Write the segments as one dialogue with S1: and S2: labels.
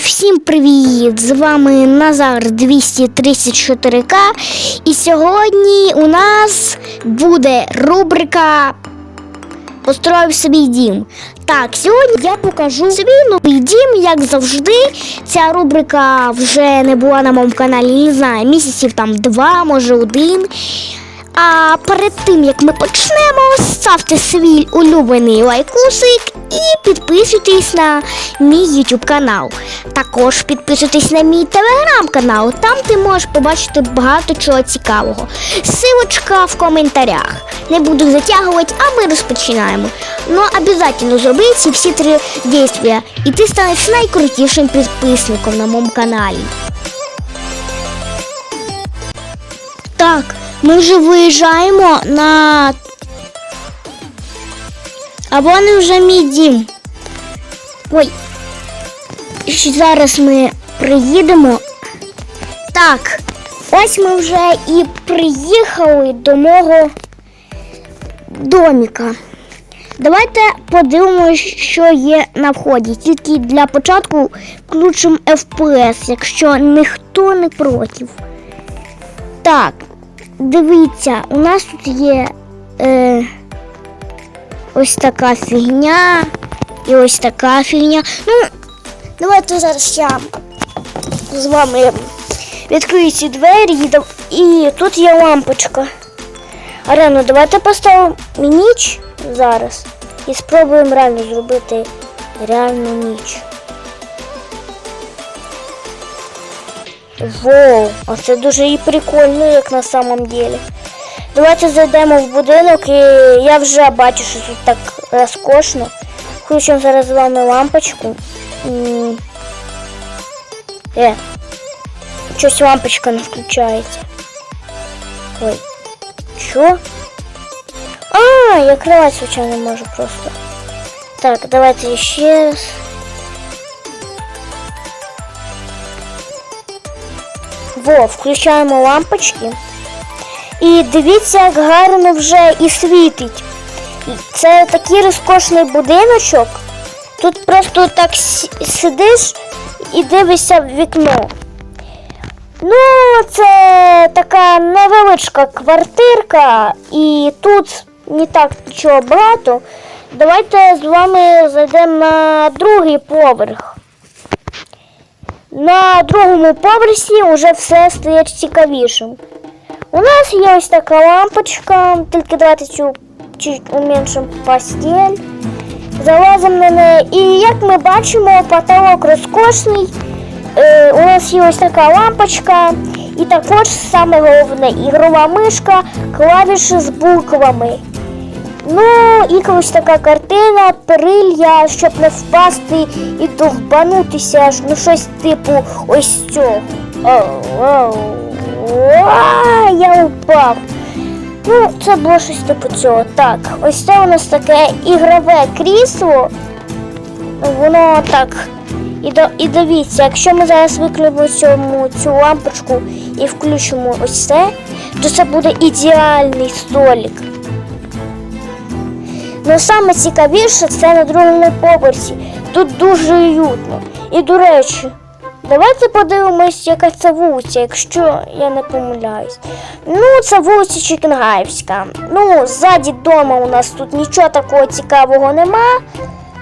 S1: всім привіт! З вами Назар 234К. І сьогодні у нас буде рубрика Построїв собі дім. Так, сьогодні я покажу свій новий дім, як завжди. Ця рубрика вже не була на моєму каналі, не знаю, місяців там два, може один. А перед тим як ми почнемо, ставте свій улюблений лайкусик і підписуйтесь на мій YouTube канал. Також підписуйтесь на мій телеграм-канал, там ти можеш побачити багато чого цікавого. Силочка в коментарях. Не буду затягувати, а ми розпочинаємо. Ну, обов'язково зроби ці всі три дійства, і ти станеш найкрутішим підписником на моєму каналі. Так, ми вже виїжджаємо на. Або не вже мій дім. Ой. Ще Зараз ми приїдемо. Так, ось ми вже і приїхали до мого доміка. Давайте подивимось, що є на вході. Тільки для початку включимо FPS, якщо ніхто не проти. Так, дивіться, у нас тут є е, ось така фігня і ось така фігня. Ну, давайте зараз я з вами відкрию ці двері і, і тут є лампочка. Арену, давайте поставимо ніч зараз і спробуємо реально зробити реальну ніч. Воу, а це дуже і прикольно, як на самом деле. Давайте зайдемо в будинок і я вже бачу, що тут так розкошно. Включимо зараз з вами лампочку. Е, щось лампочка не включається. Ой, що? А, я кровать случайно можу просто. Так, давайте ще раз. Во, включаємо лампочки. І дивіться, як гарно вже і світить. Це такий розкошний будиночок. Тут просто так сидиш і дивишся в вікно. Ну, це така невеличка квартирка, і тут не так нічого багато. Давайте з вами зайдемо на другий поверх. На другому поверсі вже все стає цікавішим. У нас є ось така лампочка, тільки давайте цю чуть уменшимо постель. Залазимо на неї. І як ми бачимо, потолок розкошний. Е, у нас є ось така лампочка. І також саме головне ігрова мишка, клавіші з буквами. Ну, і ось така картина, перилья, щоб не впасти і довбанутися, ну щось типу ось цього. А, я упав. Ну, це було щось типу цього. Так, ось це у нас таке ігрове крісло. Воно так. І, до, і дивіться, якщо ми зараз цьому цю лампочку і включимо ось це, то це буде ідеальний столик. Ну саме цікавіше це на другому поверсі. Тут дуже уютно. І до речі, давайте подивимось, яка це вулиця, якщо я не помиляюсь. Ну, це вулиця Чікінгаївська. Ну, ззаді дома у нас тут нічого такого цікавого нема.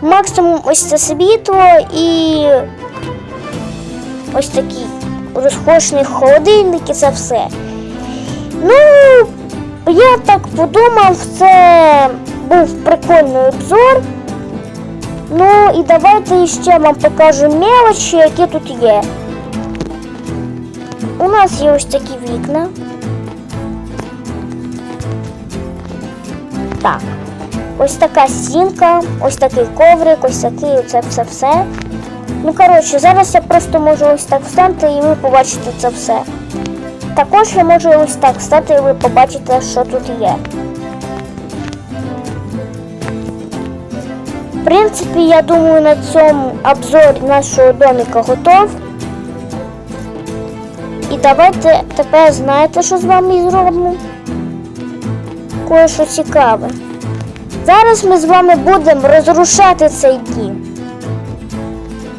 S1: Максимум ось це світло і ось такий розкошний холодильник і це все. Ну, я так подумав, це був прикольний обзор. Ну і давайте ще вам покажу мелочі, які тут є. У нас є ось такі вікна. Так. Ось така стінка, ось такий коврик, ось такий оце все все. Ну, коротше, зараз я просто можу ось так встати і ви побачите це все. Також я можу ось так встати і ви побачите, що тут є. Принципі, я думаю, на цьому обзор нашого домика готов. І давайте тепер знаєте, що з вами зробимо? Кое-що цікаве. Зараз ми з вами будемо розрушати цей дім.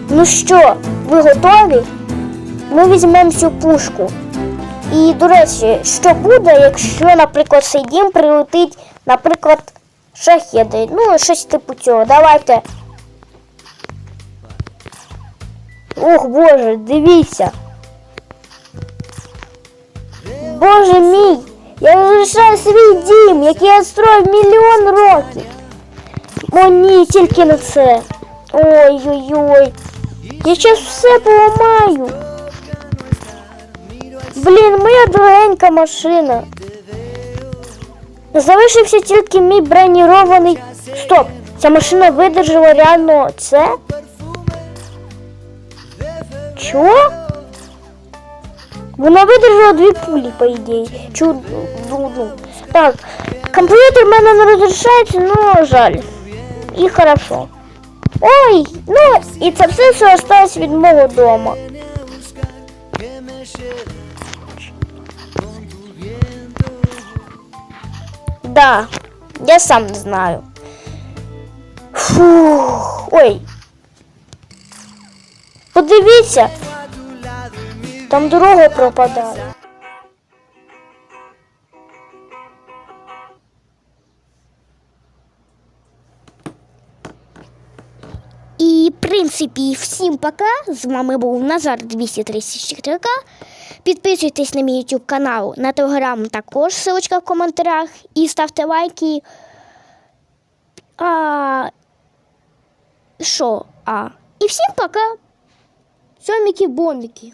S1: Ну що, ви готові, ми візьмемо цю пушку. І, до речі, що буде, якщо, наприклад, цей дім прилетить, наприклад, шахеди. Ну, щось типу цього. Давайте. Ох, Боже, дивіться. Боже мій, я залишаю свій дім, який я строїв мільйон років. О, ні, тільки не це. Ой-ой-ой. Я зараз все поламаю. Блін, моя дорогенька машина. Залишився тільки мій бронірований. Стоп! Ця машина видержала реально це? Чого? Вона видержала дві пулі, по ідеї. Чу... ну, ну. Так, комп'ютер в мене не розрішається, ну жаль. І хорошо. Ой, ну і це все, що осталось від мого дому. Да, я сам знаю. Фух, ой. Подивіться. Там дорога пропадає.
S2: Принципі, всім пока. З вами був Назар 234К. Підписуйтесь на мій YouTube канал, на телеграм також, ссылочка в коментарях. І ставте лайки. А... Що? А? І всім пока. Сьоміки-бомбіки.